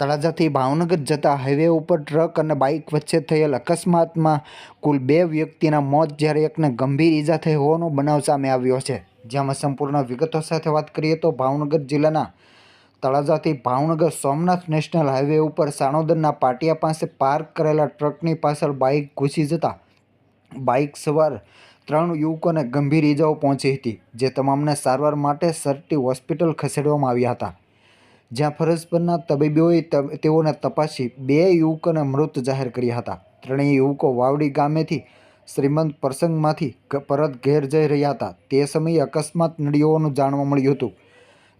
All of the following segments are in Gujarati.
તળાજાથી ભાવનગર જતા હાઈવે ઉપર ટ્રક અને બાઇક વચ્ચે થયેલ અકસ્માતમાં કુલ બે વ્યક્તિના મોત જ્યારે એકને ગંભીર ઈજા થઈ હોવાનો બનાવ સામે આવ્યો છે. જેમાં સંપૂર્ણ વિગતો સાથે વાત કરીએ તો ભાવનગર જિલ્લાના તળાજાથી ભાવનગર સોમનાથ નેશનલ હાઈવે ઉપર સાણોદરના પાટિયા પાસે પાર્ક કરેલા ટ્રકની પાછળ બાઇક ઘૂસી જતા બાઇક સવાર ત્રણ યુવકોને ગંભીર ઈજાઓ પહોંચી હતી, જે તમામને સારવાર માટે સરટી હોસ્પિટલ ખસેડવામાં આવ્યા હતા. જ્યાં ફરજ પરના તબીબોએ તેઓને તપાસી બે યુવકોને મૃત જાહેર કર્યા હતા. ત્રણેય યુવકો વાવડી ગામેથી શ્રીમંત પ્રસંગમાંથી પરત ઘેર જઈ રહ્યા હતા. તે સમયે અકસ્માત નડીઓનું જાણવા મળ્યું હતું.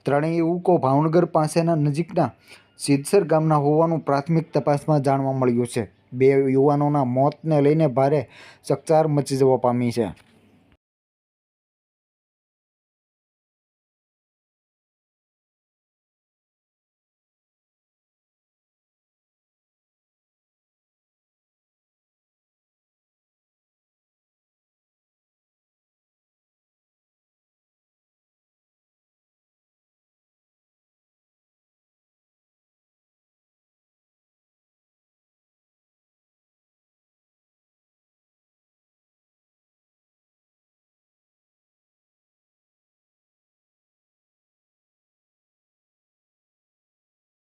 ત્રણેય યુવકો ભાવનગર પાસેના નજીકના સિદ્ધસર ગામના હોવાનું પ્રાથમિક તપાસમાં જાણવા મળ્યું છે. બે યુવાનોના મોતને લઈને ભારે ચકચાર મચી જવા પામી છે.